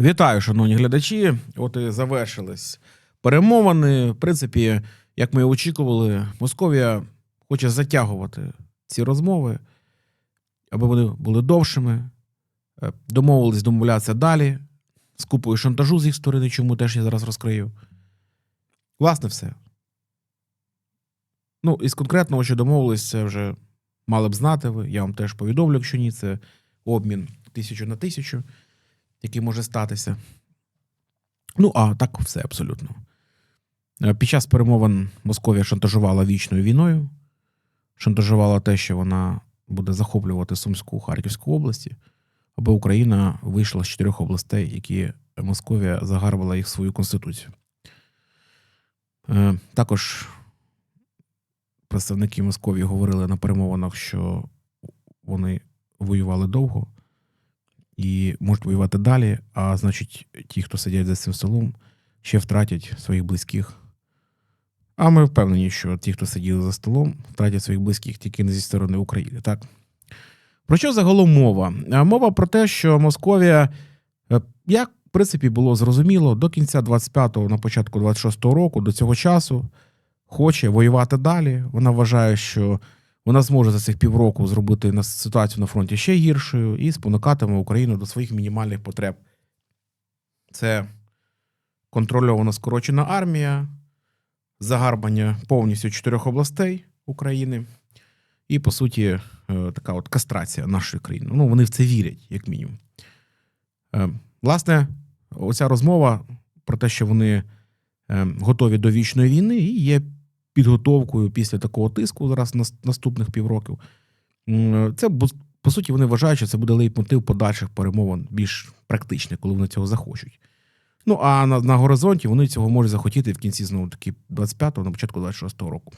Вітаю, шановні глядачі. От і завершились перемовини. В принципі, як ми і очікували, Московія хоче затягувати ці розмови, аби вони були довшими. Е, Домовились домовлятися далі з купою шантажу з їх сторони, чому теж я зараз розкрию. Власне, все. Ну, із конкретного, що домовились, це вже мали б знати ви. Я вам теж повідомлю, якщо ні, це обмін тисячу на тисячу який може статися. Ну, а так все абсолютно. Е, Під час перемовин Московія шантажувала вічною війною, шантажувала те, що вона буде захоплювати Сумську Харківську області, аби Україна вийшла з чотирьох областей, які Московія загарбала їх в свою конституцію. Е, Також представники Московії говорили на перемовинах, що вони воювали довго і можуть воювати далі. А значить, ті, хто сидять за цим столом, ще втратять своїх близьких. А ми впевнені, що ті, хто сиділи за столом, втратять своїх близьких тільки не зі сторони України. Так? Про що загалом мова? Мова про те, що Московія, е, як в принципі було зрозуміло, до кінця 25-го, на початку 26-го року, до цього часу, хоче воювати далі. Вона вважає, що вона зможе за цих півроку зробити ситуацію на фронті ще гіршою і спонукатиме Україну до своїх мінімальних потреб. Це контрольована скорочена армія, загарбання повністю чотирьох областей України, і, по суті, е, така от кастрація нашої країни. Ну, вони в це вірять, як мінімум. Е, Власне, оця розмова про те, що вони е, готові до вічної війни, і є підготовкою після такого тиску зараз наступних півроків. Це по суті вони вважають, що це буде лейтмотив подальших перемовин більш практичних, коли вони цього захочуть. Ну а на, на горизонті вони цього можуть захотіти в кінці знову таки 25-го, на початку 26-го року.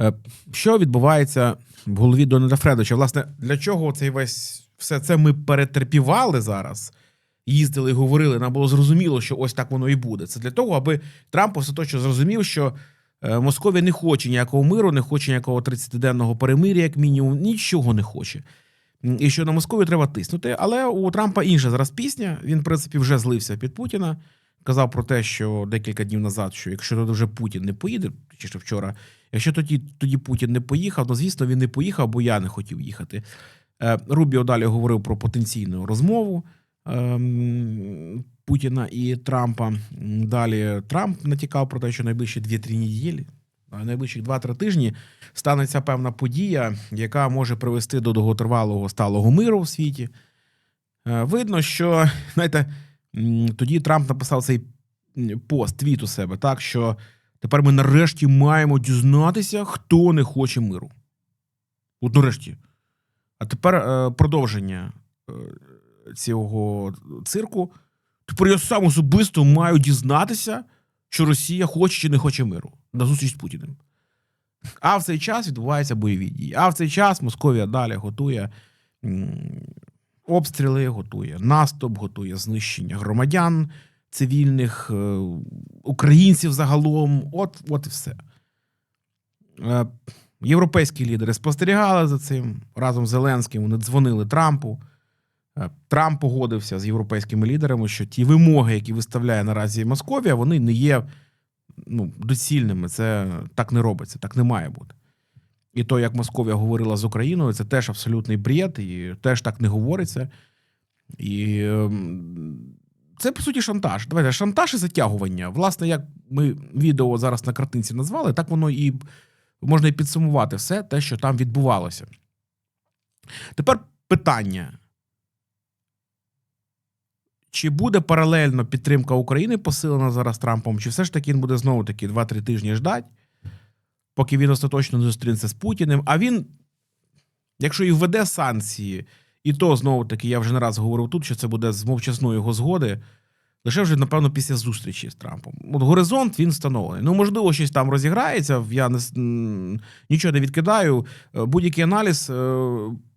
Е, Що відбувається в голові Дональда Фредовича? Власне, для чого цей весь все це ми перетерпівали зараз? Їздили і говорили, нам було зрозуміло, що ось так воно і буде. Це для того, аби Трамп остаточно зрозумів, що е, Московія не хоче ніякого миру, не хоче ніякого 30-денного перемир'я, як мінімум, нічого не хоче. І що на Московію треба тиснути. Але у Трампа інша зараз пісня. Він, в принципі, вже злився під Путіна. Казав про те, що декілька днів назад, що якщо туди вже Путін не поїде, чи ще вчора, якщо тоді, тоді Путін не поїхав, ну звісно, він не поїхав, бо я не хотів їхати. Е, Рубіо далі говорив про потенційну розмову Путіна і Трампа. Далі Трамп натякав про те, що найближчі 2-3 неділі, а найближчих 2-3 тижні станеться певна подія, яка може привести до довготривалого сталого миру в світі. Е, Видно, що знаєте, тоді Трамп написав цей пост, твіт у себе, так що тепер ми нарешті маємо дізнатися, хто не хоче миру. От нарешті. А тепер е, продовження е, цього цирку. Тепер я сам особисто маю дізнатися, що Росія хоче чи не хоче миру на зустріч з Путіним. А в цей час відбуваються бойові дії. А в цей час Московія далі готує обстріли, готує наступ, готує знищення громадян цивільних, е, українців загалом. От, от і все. Е, Європейські лідери спостерігали за цим разом з Зеленським. Вони дзвонили Трампу. Е, Трамп погодився з європейськими лідерами, що ті вимоги, які виставляє наразі Московія, вони не є ну, доцільними. Це так не робиться, так не має бути. І то, як Московія говорила з Україною, це теж абсолютний бред, і теж так не говориться. І ем, це, по суті, шантаж. Давайте шантаж і затягування. Власне, як ми відео зараз на картинці назвали, так воно і можна і підсумувати все те, що там відбувалося. Тепер питання. Чи буде паралельно підтримка України посилена зараз Трампом, чи все ж таки він буде знову таки 2-3 тижні ждать, поки він остаточно не зустрінеться з Путіним. А він, якщо і введе санкції, і то знову таки я вже не раз говорив тут, що це буде з мовчасної його згоди, лише вже, напевно, після зустрічі з Трампом. От горизонт він встановлений. Ну, можливо, щось там розіграється. Я не, нічого не відкидаю. Е, Будь-який аналіз е,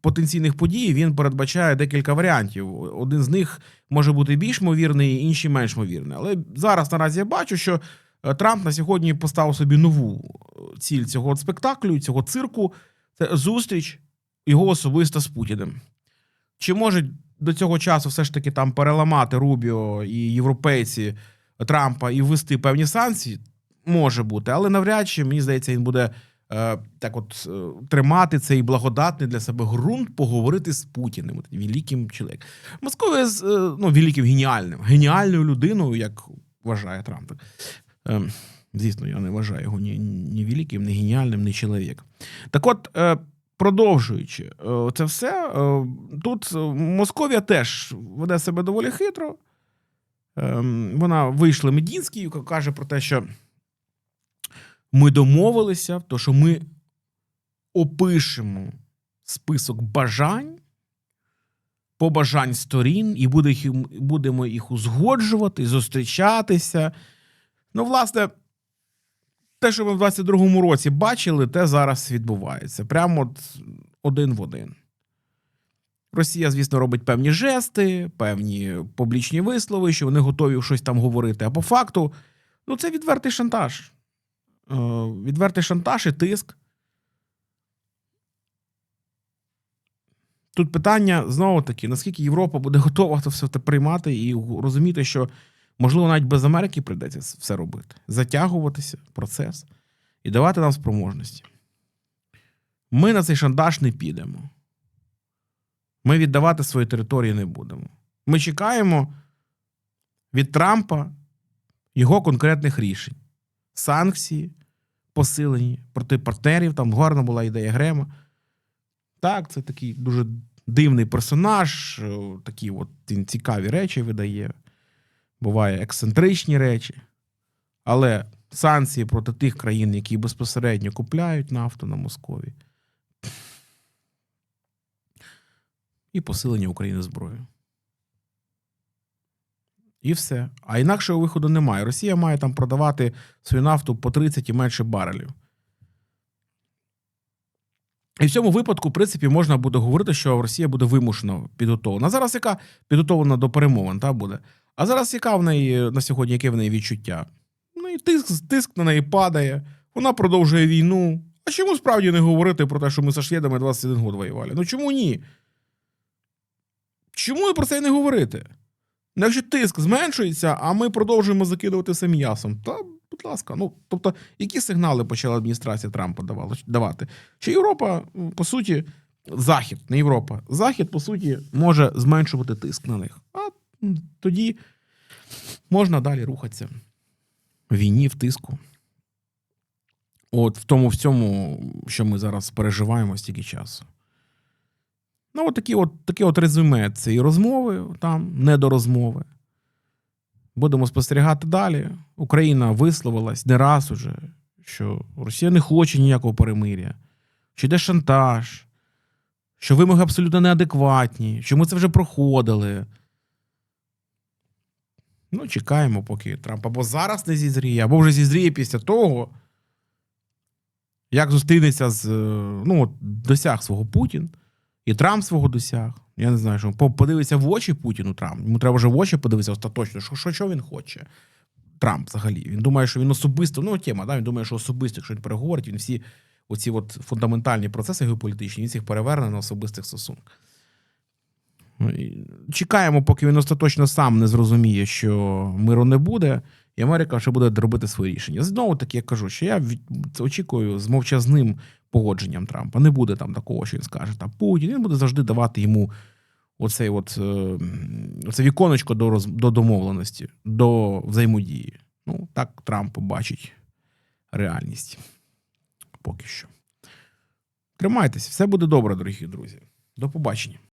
потенційних подій він передбачає декілька варіантів. Один з них може бути більш ймовірний, інший менш ймовірний. Але зараз наразі я бачу, що е, Трамп на сьогодні поставив собі нову ціль цього спектаклю, цього цирку. Це зустріч його особисто з Путіним. Чи може до цього часу все ж таки там переламати Рубіо і європейці Трампа і ввести певні санкції, може бути, але навряд чи мені здається, він буде е, так, от е, тримати цей благодатний для себе ґрунт, поговорити з Путіним, от, великим чоловіком. Московія з е, ну, великим геніальним, геніальною людиною, як вважає Трамп. Е, звісно, я не вважаю його ні, ні великим, ні геніальним, ні чоловіком. Так от, е, продовжуючи е, це все, е, тут Московія теж веде себе доволі хитро. Ем, Вона вийшла Медінський, яка каже про те, що ми домовилися, то що ми опишемо список бажань, побажань сторін, і будемо їх узгоджувати, зустрічатися. Ну, власне, те, що ми в 22-му році бачили, те зараз відбувається. Прямо от один в один. Росія, звісно, робить певні жести, певні публічні вислови, що вони готові щось там говорити. А по факту, ну, це відвертий шантаж. Е, Відвертий шантаж і тиск. Тут питання знову таки: наскільки Європа буде готова це все приймати і розуміти, що можливо навіть без Америки прийдеться все робити, затягуватися процес і давати нам спроможності. Ми на цей шантаж не підемо. Ми віддавати свої території не будемо. Ми чекаємо від Трампа його конкретних рішень. Санкції посилені проти партнерів. Там гарна була ідея Грема. Так, це такий дуже дивний персонаж, е, такі от він цікаві речі видає. Буває ексцентричні речі. Але санкції проти тих країн, які безпосередньо купляють нафту на Москові. І посилення України зброєю. І все. А інакшого виходу немає. Росія має там продавати свою нафту по 30 і менше барелів. І в цьому випадку, в принципі, можна буде говорити, що Росія буде вимушено підготовлена. Зараз яка підготовлена до перемовин, та буде. А зараз яка в неї на сьогодні, яке в неї відчуття? Ну і тиск, тиск на неї падає, вона продовжує війну. А чому справді не говорити про те, що ми зі шведами 21 год воювали? Ну чому ні? Чому і про це не говорити? Ну, Якщо тиск зменшується, а ми продовжуємо закидувати все м'ясом, та, будь ласка, ну тобто, які сигнали почала адміністрація Трампа давати? Що Європа, по суті, Захід, не Європа, Захід, по суті, може зменшувати тиск на них. А тоді можна далі рухатися в війні, в тиску. От в тому всьому, що ми зараз переживаємо стільки часу. Ну, от такі от, таке от резюме цієї розмови, там, розмови. Будемо спостерігати далі. Україна висловилась не раз уже, що Росія не хоче ніякого перемиря, що йде шантаж, що вимоги абсолютно неадекватні, що ми це вже проходили. Ну, чекаємо, поки Трамп або зараз не зізріє, або вже зізріє після того, як зустрінеться з. е, Ну, досяг свого Путін. І Трамп свого досяг. Я не знаю, що по- подивиться в очі Путіну Трамп. Йому треба вже в очі подивитися остаточно, що, що, що він хоче. Трамп взагалі. Він думає, що він особисто, ну, тема, да, він думає, що особисто, якщо він переговорить, він всі оці от фундаментальні процеси геополітичні, він всіх переверне на особистих стосунках. Чекаємо, поки він остаточно сам не зрозуміє, що миру не буде, і Америка ще буде робити свої рішення. Знову таки я кажу, що я очікую з мовчазним погодженням Трампа. Не буде там такого, що він скаже там Путін. Він буде завжди давати йому оцей от, е, оце віконечко до, роз... до домовленості, до взаємодії. Ну, так Трамп бачить реальність. Поки що. Тримайтеся, все буде добре, дорогі друзі. До побачення.